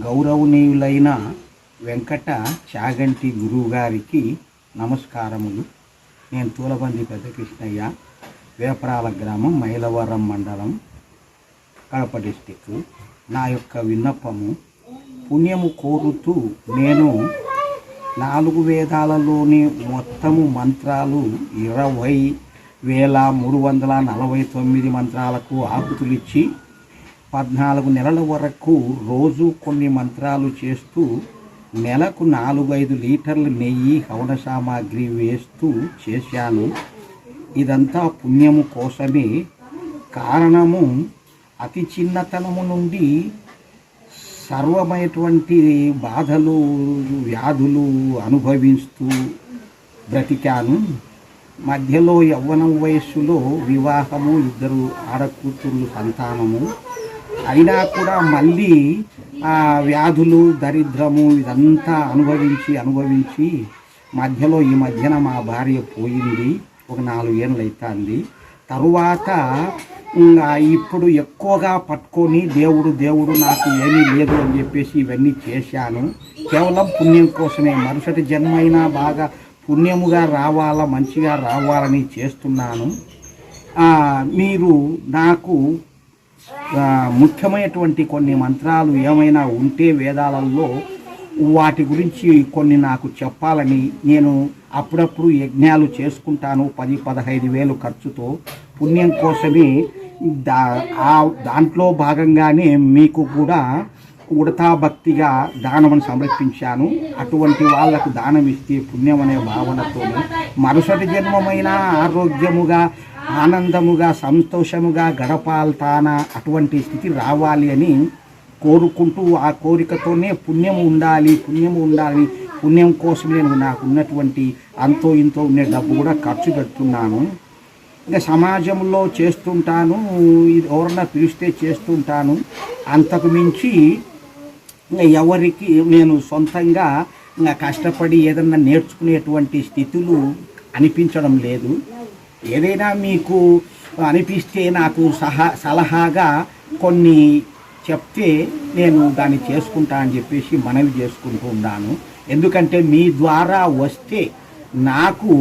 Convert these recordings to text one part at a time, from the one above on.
గౌరవనీయులైన వెంకట చాగంటి గురువు గారికి నమస్కారములు. నేను తూలబంది పెద్ద కృష్ణయ్య వేపరాల గ్రామం మైలవరం మండలం కడప డిస్టిక్ నా యొక్క విన్నపము పుణ్యము కోరుతూ నేను నాలుగు వేదాలలోని మొత్తము మంత్రాలు ఇరవై వేల మూడు వందల నలభై తొమ్మిది మంత్రాలకు ఆకుతులిచ్చి పద్నాలుగు నెలల వరకు రోజు కొన్ని మంత్రాలు చేస్తూ నెలకు నాలుగు ఐదు లీటర్ల నెయ్యి హవన సామాగ్రి వేస్తూ చేశాను. ఇదంతా పుణ్యము కోసమే. కారణము అతి చిన్నతనము నుండి సర్వమైనటువంటి బాధలు వ్యాధులు అనుభవిస్తూ బ్రతికాను. మధ్యలో యవ్వనం వయస్సులో వివాహము ఇద్దరు ఆడకూతురు సంతానము. అయినా కూడా మళ్ళీ ఆ వ్యాధులు దరిద్రము ఇదంతా అనుభవించి అనుభవించి మధ్యలో ఈ మధ్యన మా భార్య పోయింది. ఒక నాలుగేళ్ళు అవుతుంది తరువాత ఇప్పుడు ఎక్కువగా పట్టుకొని దేవుడు దేవుడు నాకు ఏమీ లేదు అని చెప్పేసి ఇవన్నీ చేశాను. కేవలం పుణ్యం కోసమే. మరుసటి జన్మైనా బాగా పుణ్యముగా రావాలా మంచిగా రావాలని చేస్తున్నాను. మీరు నాకు ముఖ్యమైనటువంటి కొన్ని మంత్రాలు ఏమైనా ఉంటే వేదాలలో వాటి గురించి కొన్ని నాకు చెప్పాలని నేను అప్పుడప్పుడు యజ్ఞాలు చేసుకుంటాను పది పదహైదు వేలు ఖర్చుతో పుణ్యం కోసమే. దా దాంట్లో భాగంగానే మీకు కూడా ఉడతా భక్తిగా దానమును సమర్పించాను అటువంటి వాళ్ళకు దానం ఇస్తే పుణ్యం అనే భావనతో మరుసటి జన్మమైన ఆరోగ్యముగా ఆనందముగా సంతోషముగా గడపాల్తానా అటువంటి స్థితి రావాలి అని కోరుకుంటూ ఆ కోరికతోనే పుణ్యం ఉండాలి పుణ్యం ఉండాలి పుణ్యం కోసం నేను నాకు ఉన్నటువంటి అంతో ఇంతో ఉండే డబ్బు కూడా ఖర్చు పెడుతున్నాను. ఇంకా సమాజంలో చేస్తుంటాను ఇది ఎవరన్నా పిలిస్తే చేస్తుంటాను. అంతకు మించి ఎవరికి నేను సొంతంగా ఇంకా కష్టపడి ఏదన్నా నేర్చుకునేటువంటి స్థితులు అనిపించడం లేదు. ఏదైనా మీకు అనిపిస్తే నాకు సహా సలహాగా కొన్ని చెప్తే నేను దాన్ని చేసుకుంటా అని చెప్పేసి మనవి చేసుకుంటూ ఉన్నాను. ఎందుకంటే మీ ద్వారా వస్తే నాకు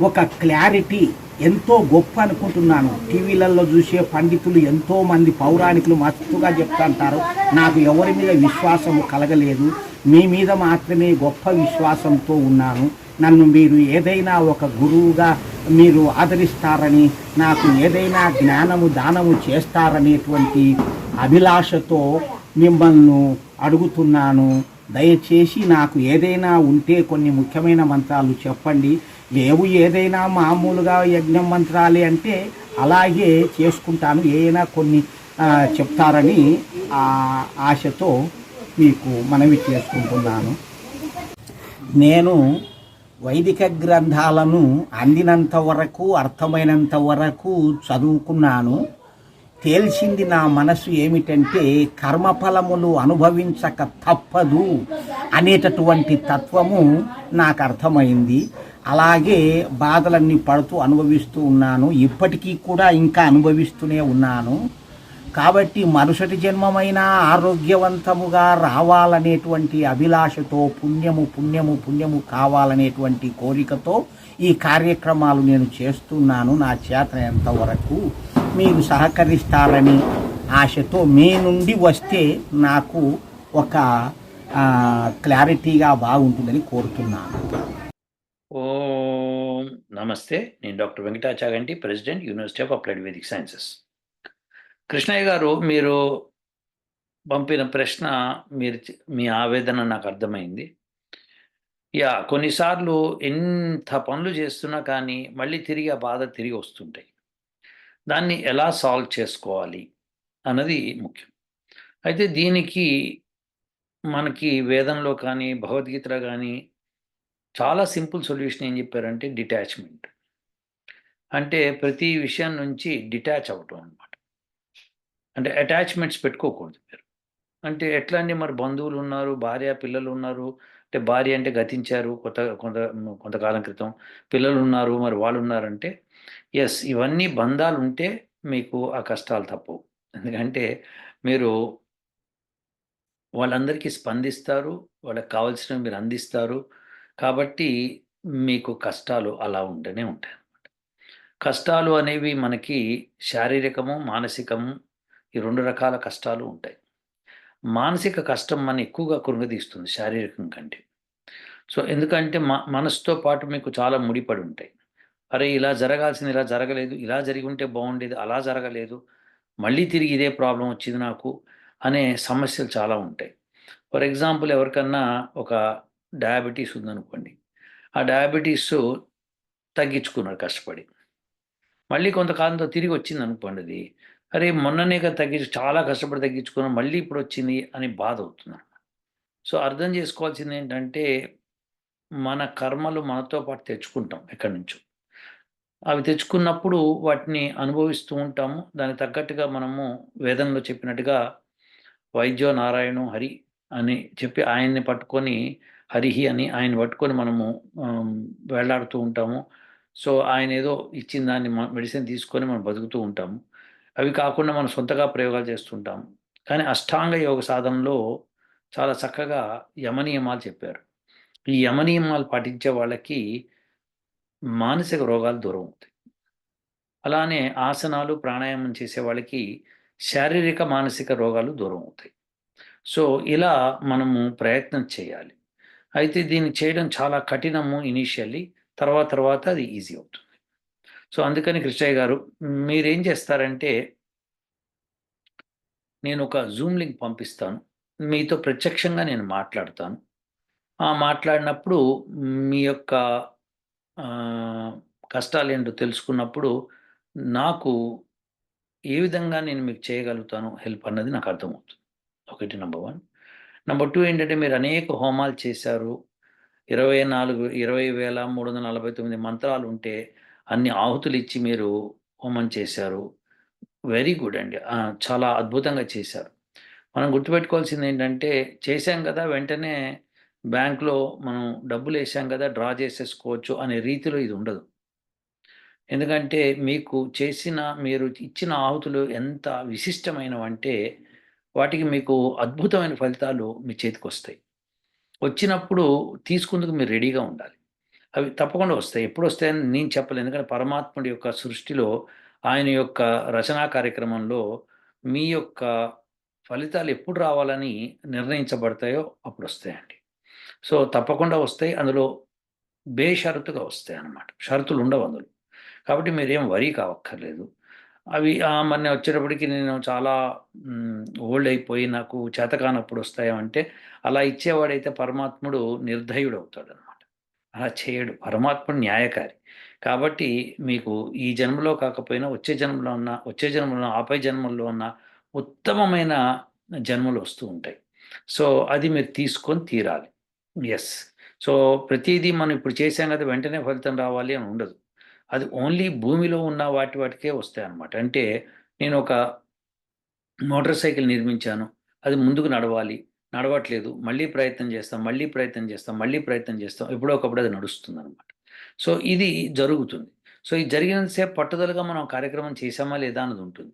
ఒక క్లారిటీ ఎంతో గొప్ప అనుకుంటున్నాను. టీవీలలో చూసే పండితులు ఎంతో మంది పౌరాణికులు మస్తుగా చెప్తుంటారు నాకు ఎవరి మీద విశ్వాసం కలగలేదు. మీ మీద మాత్రమే గొప్ప విశ్వాసంతో ఉన్నాను. నన్ను మీరు ఏదైనా ఒక గురువుగా మీరు ఆదరిస్తారని నాకు ఏదైనా జ్ఞానము దానము చేస్తారనేటువంటి అభిలాషతో మిమ్మల్ని అడుగుతున్నాను. దయచేసి నాకు ఏదైనా ఉంటే కొన్ని ముఖ్యమైన మంత్రాలు చెప్పండి. లేవు ఏదైనా మామూలుగా యజ్ఞం మంత్రాలే అంటే అలాగే చేసుకుంటాను ఏదైనా కొన్ని చెప్తారని ఆ ఆశతో మీకు మనవి చేసుకుంటున్నాను. నేను వైదిక గ్రంథాలను అందినంత వరకు అర్థమైనంత వరకు చదువుకున్నాను. తేల్చింది నా మనసు ఏమిటంటే కర్మఫలములు అనుభవించక తప్పదు అనేటటువంటి తత్వము నాకు అర్థమైంది. అలాగే బాధలన్నీ పడుతూ అనుభవిస్తూ ఉన్నాను. ఇప్పటికీ కూడా ఇంకా అనుభవిస్తూనే ఉన్నాను. కాబట్టి మరుసటి జన్మమైన ఆరోగ్యవంతముగా రావాలనేటువంటి అభిలాషతో పుణ్యము పుణ్యము పుణ్యము కావాలనేటువంటి కోరికతో ఈ కార్యక్రమాలు నేను చేస్తున్నాను. నా చేత ఎంతవరకు మీరు సహకరిస్తారని ఆశతో మీ నుండి వస్తే నాకు ఒక క్లారిటీగా బాగుంటుందని కోరుతున్నాను. ఓం నమస్తే. నేను doctor Venkata Chaganti president university of applied Vedic sciences. Krishnaiah garu మీరు పంపిన ప్రశ్న మీరు మీ ఆవేదన నాకు అర్థమైంది. యా కొన్నిసార్లు ఎంత పనులు చేస్తున్నా కానీ మళ్ళీ తిరిగి ఆ బాధ తిరిగి వస్తుంటాయి. దాన్ని ఎలా సాల్వ్ చేసుకోవాలి అన్నది ముఖ్యం. అయితే దీనికి మనకి వేదంలో కానీ భగవద్గీతలో కానీ చాలా సింపుల్ సొల్యూషన్ ఏం చెప్పారంటే డిటాచ్మెంట్ అంటే ప్రతి విషయం నుంచి డిటాచ్ అవటం అనమాట అంటే అటాచ్మెంట్స్ పెట్టుకోకూడదు మీరు అంటే ఎట్లా అండి మరి బంధువులు ఉన్నారు భార్య పిల్లలు ఉన్నారు అంటే భార్య అంటే గతించారు కొత్త కొంత కొంతకాలం క్రితం పిల్లలు ఉన్నారు మరి వాళ్ళు ఉన్నారంటే ఎస్ ఇవన్నీ బంధాలు ఉంటే మీకు ఆ కష్టాలు తప్పవు ఎందుకంటే మీరు వాళ్ళందరికీ స్పందిస్తారు. వాళ్ళకి కావాల్సినవి మీరు అందిస్తారు. కాబట్టి మీకు కష్టాలు అలా ఉంటూనే ఉంటాయన్నమాట. కష్టాలు అనేవి మనకి శారీరకము, మానసికము ఈ రెండు రకాల కష్టాలు ఉంటాయి. మానసిక కష్టం మన ఎక్కువగా కృంగదీస్తుంది శారీరకం కంటే. సో, ఎందుకంటే మా మనసుతో పాటు మీకు చాలా ముడిపడి ఉంటాయి. అరే! ఇలా జరగాల్సింది ఇలా జరగలేదు. ఇలా జరిగి ఉంటే బాగుండేది అలా జరగలేదు. మళ్ళీ తిరిగి ఇదే ప్రాబ్లం వచ్చింది నాకు అనే సమస్యలు చాలా ఉంటాయి. ఫర్ ఎగ్జాంపుల్ ఎవరికన్నా ఒక డయాబెటీస్ ఉందనుకోండి. ఆ డయాబెటీస్ తగ్గించుకున్నాడు కష్టపడి. మళ్ళీ కొంతకాలంతో తిరిగి వచ్చింది అనుకోండి అది. అరే! మొన్ననే కదా తగ్గించి చాలా కష్టపడి తగ్గించుకున్నాం. మళ్ళీ ఇప్పుడు వచ్చింది అని బాధ అవుతుంది సో, అర్థం చేసుకోవాల్సింది ఏంటంటే మన కర్మలు మనతో పాటు తెచ్చుకుంటాం ఎక్కడి నుంచో. అవి తెచ్చుకున్నప్పుడు వాటిని అనుభవిస్తూ ఉంటాము. దానికి తగ్గట్టుగా మనము వేదంలో చెప్పినట్టుగా వైద్యో నారాయణో హరి అని చెప్పి ఆయన్ని పట్టుకొని హరిహి అని ఆయన పట్టుకొని మనము వేలాడుతూ వేళ్ళాడుతూ ఉంటాము. సో, ఆయన ఏదో ఇచ్చిన దాన్ని మెడిసిన్ తీసుకొని మనం బతుకుతూ ఉంటాము. అవి కాకుండా మనం సొంతగా ప్రయోగాలు చేస్తుంటాము. కానీ అష్టాంగ యోగ సాధనలో చాలా చక్కగా యమనియమాలు చెప్పారు. ఈ యమనియమాలు పాటించే వాళ్ళకి మానసిక రోగాలు దూరం అవుతాయి. అలానే ఆసనాలు, ప్రాణాయామం చేసే వాళ్ళకి శారీరక, మానసిక రోగాలు దూరం అవుతాయి. సో, ఇలా మనము ప్రయత్నం చేయాలి. అయితే దీన్ని చేయడం చాలా కఠినము ఇనీషియల్లీ. తర్వాత తర్వాత అది ఈజీ అవుతుంది. సో, అందుకని కృష్ణయ్య గారు మీరేం చేస్తారంటే నేను ఒక జూమ్ లింక్ పంపిస్తాను. మీతో ప్రత్యక్షంగా నేను మాట్లాడతాను. ఆ మాట్లాడినప్పుడు మీ యొక్క కష్టాలు ఏంటో తెలుసుకున్నప్పుడు నాకు ఏ విధంగా నేను మీకు చేయగలుగుతాను హెల్ప్ అన్నది నాకు అర్థమవుతుంది. ఒకటి నంబర్ వన్ నెంబర్ టూ ఏంటంటే మీరు అనేక హోమాలు చేశారు. ఇరవై నాలుగు ఇరవై వేల మూడు వందల నలభై తొమ్మిది మంత్రాలు ఉంటే అన్ని ఆహుతులు ఇచ్చి మీరు హోమం చేశారు. వెరీ గుడ్ అండి. చాలా అద్భుతంగా చేశారు. మనం గుర్తుపెట్టుకోవాల్సిందేంటంటే చేశాం కదా! వెంటనే బ్యాంక్‌లో మనం డబ్బులు వేసాం కదా! డ్రా చేసేసుకోవచ్చు అనే రీతిలో ఇది ఉండదు. ఎందుకంటే మీకు చేసిన మీరు ఇచ్చిన ఆహుతులు ఎంత విశిష్టమైనవంటే వాటికి మీకు అద్భుతమైన ఫలితాలు మీ చేతికి వస్తాయి వచ్చినప్పుడు తీసుకుందుకు మీరు రెడీగా ఉండాలి. అవి తప్పకుండా వస్తాయి. ఎప్పుడు వస్తాయని నేను చెప్పలేను. ఎందుకంటే పరమాత్ముడి యొక్క సృష్టిలో ఆయన యొక్క రచనా కార్యక్రమంలో మీ యొక్క ఫలితాలు ఎప్పుడు రావాలని నిర్ణయించబడతాయో అప్పుడు వస్తాయండి సో, తప్పకుండా వస్తాయి. అందులో బేషరతుగా వస్తాయన్నమాట. షరతులు ఉండవు అందులో. కాబట్టి మీరేం వరీ కావక్కర్లేదు. అవి మొన్న వచ్చేటప్పటికి నేను చాలా ఓల్డ్ అయిపోయి నాకు చేతకానప్పుడు వస్తాయా అంటే అలా ఇచ్చేవాడైతే పరమాత్ముడు నిర్దయుడవుతాడనమాట. అలా చేయడు. పరమాత్ముడు న్యాయకారి. కాబట్టి మీకు ఈ జన్మలో కాకపోయినా వచ్చే జన్మలో ఉన్న వచ్చే జన్మలో ఆపై జన్మల్లో ఉన్న ఉత్తమమైన జన్మలు వస్తూ ఉంటాయి. సో, అది మీరు తీసుకొని తీరాలి. ఎస్ సో, ప్రతిదీ మనం ఇప్పుడు చేసాం కదా! వెంటనే ఫలితం రావాలి అని ఉండదు. అది ఓన్లీ భూమిలో ఉన్న వాటి వాటికే వస్తాయి అనమాట అంటే నేను ఒక మోటార్ సైకిల్ నిర్మించాను. అది ముందుకు నడవాలి. నడవట్లేదు. మళ్ళీ ప్రయత్నం చేస్తాం. మళ్ళీ ప్రయత్నం చేస్తాం. మళ్ళీ ప్రయత్నం చేస్తాం. ఎప్పుడో ఒకప్పుడు అది నడుస్తుందనమాట. సో, ఇది జరుగుతుంది. సో, ఇది జరిగినంతసేపు పట్టుదలగా మనం కార్యక్రమం చేశామా లేదా అన్నది ఉంటుంది.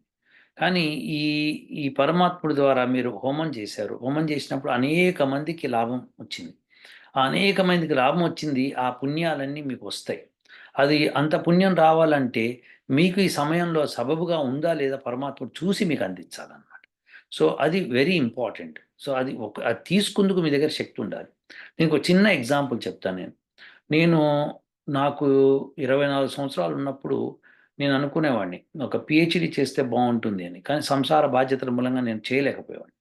కానీ ఈ ఈ పరమాత్ముడి ద్వారా మీరు హోమం చేశారు. హోమం చేసినప్పుడు అనేక మందికి లాభం వచ్చింది. ఆ అనేక మందికి లాభం వచ్చింది. ఆ పుణ్యాలన్నీ మీకు వస్తాయి. అది అంత పుణ్యం రావాలంటే మీకు ఈ సమయంలో సబబుగా ఉందా లేదా పరమాత్ముడు చూసి మీకు అందించాలన్నమాట. సో, అది వెరీ ఇంపార్టెంట్. సో, అది ఒక అది తీసుకుందుకు మీ దగ్గర శక్తి ఉండాలి. దీనికొక చిన్న ఎగ్జాంపుల్ చెప్తాను నేను. నేను నాకు 24 సంవత్సరాలు ఉన్నప్పుడు నేను అనుకునేవాడిని. ఒక పిహెచ్డి చేస్తే బాగుంటుంది అని. కానీ సంసార బాధ్యతల మూలంగా నేను చేయలేకపోయేవాడిని.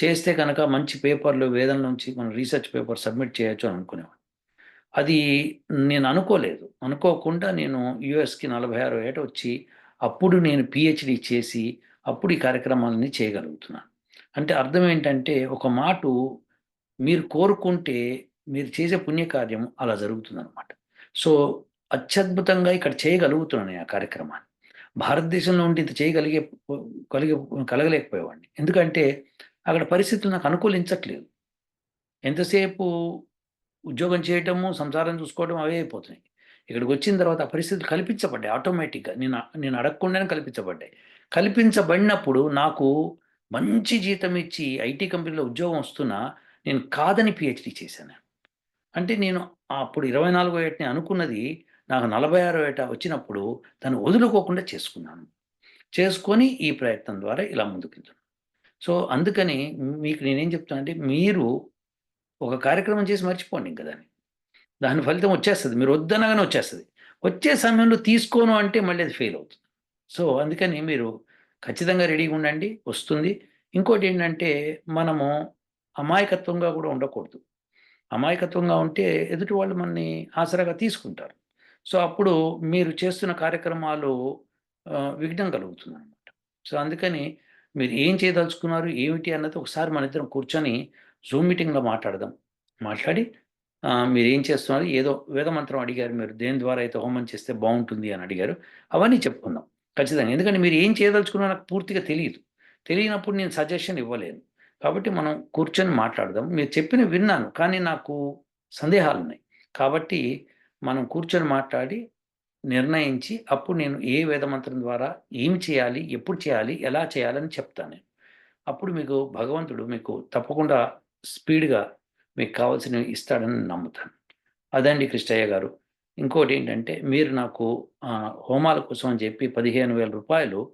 చేస్తే కనుక మంచి పేపర్‌లు వేదన నుంచి మనం రీసెర్చ్ పేపర్ సబ్మిట్ చేయొచ్చు అని అనుకునేవాడిని. అది నేను అనుకోలేదు. అనుకోకుండా నేను యూఎస్‌కి 46 ఏట వచ్చి అప్పుడు నేను పిహెచ్డి చేసి అప్పుడు ఈ కార్యక్రమాలని చేయగలుగుతున్నాను. అంటే అర్థం ఏంటంటే ఒక మాటు మీరు కోరుకుంటే మీరు చేసే పుణ్యకార్యం అలా జరుగుతుందన్నమాట సో, అత్యద్భుతంగా ఇక్కడ చేయగలుగుతున్నాను ఆ కార్యక్రమాన్ని. భారతదేశంలో ఉంటే ఇంత చేయగలిగే కలిగే కలగలేకపోయేవాడిని. ఎందుకంటే అక్కడ పరిస్థితులు నాకు అనుకూలించట్లేదు. ఎంతసేపు ఉద్యోగం చేయటము, సంసారం చూసుకోవడం అవే అయిపోతున్నాయి. ఇక్కడికి వచ్చిన తర్వాత ఆ పరిస్థితులు కల్పించబడ్డాయి ఆటోమేటిక్‌గా. నేను నేను అడగకుండానే కల్పించబడ్డాయి. కల్పించబడినప్పుడు నాకు మంచి జీతం ఇచ్చి ఐటీ కంపెనీలో ఉద్యోగం వస్తున్నా నేను కాదని పిహెచ్డి చేశాను అంటే నేను అప్పుడు ఇరవై నాలుగో ఏటని అనుకున్నది నాకు నలభై ఆరో ఏట వచ్చినప్పుడు దాన్ని వదులుకోకుండా చేసుకున్నాను చేసుకొని ఈ ప్రయత్నం ద్వారా ఇలా ముందుకెళ్తున్నాను సో అందుకని మీకు నేనేం చెప్తానంటే మీరు ఒక కార్యక్రమం చేసి మర్చిపోండి ఇంకా దాన్ని. దాని ఫలితం వచ్చేస్తుంది. మీరు వద్దనగానే వచ్చేస్తుంది. వచ్చే సమయంలో తీసుకోను అంటే మళ్ళీ అది ఫెయిల్ అవుతుంది. సో అందుకని మీరు ఖచ్చితంగా రెడీగా ఉండండి వస్తుంది. ఇంకోటి ఏంటంటే మనము అమాయకత్వంగా కూడా ఉండకూడదు. అమాయకత్వంగా ఉంటే ఎదుటి వాళ్ళు మనని ఆసరాగా తీసుకుంటారు. సో అప్పుడు మీరు చేస్తున్న కార్యక్రమాలు విఘ్నం కలుగుతుంది అనమాట సో అందుకని మీరు ఏం చేయదలుచుకున్నారు ఏమిటి అన్నది ఒకసారి మన ఇద్దరం కూర్చొని జూమ్ మీటింగ్లో మాట్లాడదాం. మాట్లాడి మీరు ఏం చేస్తున్నారు? ఏదో వేదమంత్రం అడిగారు మీరు. దేని ద్వారా అయితే హోమం చేస్తే బాగుంటుంది అని అడిగారు. అవన్నీ చెప్పుకుందాం. ఖచ్చితంగా. ఎందుకంటే మీరు ఏం చేయదలుచుకున్నా నాకు పూర్తిగా తెలియదు. తెలియనప్పుడు నేను సజెషన్ ఇవ్వలేను. కాబట్టి మనం కూర్చొని మాట్లాడదాం. మీరు చెప్పిన విన్నాను కానీ నాకు సందేహాలు ఉన్నాయి. కాబట్టి మనం కూర్చొని మాట్లాడి నిర్ణయించి అప్పుడు నేను ఏ వేదమంత్రం ద్వారా ఏమి చేయాలి ఎప్పుడు చేయాలి ఎలా చేయాలని చెప్తాను నేను. అప్పుడు మీకు భగవంతుడు మీకు తప్పకుండా స్పీడ్గా మీకు కావాల్సినవి ఇస్తాడని నమ్ముతాను. అదండి కృష్ణయ్య గారు. ఇంకోటి ఏంటంటే మీరు నాకు హోమాల కోసం అని చెప్పి పదిహేను వేల రూపాయలు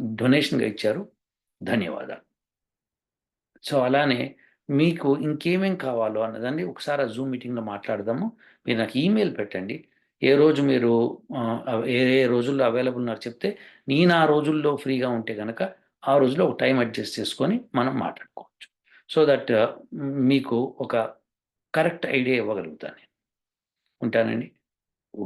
డొనేషన్గా ఇచ్చారు. ధన్యవాదాలు. సో అలానే మీకు ఇంకేమేం కావాలో అన్నదాన్ని ఒకసారి ఆ జూమ్ మీటింగ్లో మాట్లాడదాము. మీరు నాకు ఈమెయిల్ పెట్టండి. ఏ రోజు మీరు ఏ ఏ రోజుల్లో అవైలబుల్ ఉన్నారు చెప్తే నేను ఆ రోజుల్లో ఫ్రీగా ఉంటే కనుక ఆ రోజులో ఒక టైం అడ్జస్ట్ చేసుకొని మనం మాట్లాడుకోవచ్చు. సో దట్ మీకు ఒక కరెక్ట్ ఐడియా ఇవ్వగలుగుతాను నేను. ఉంటానండి. ఓ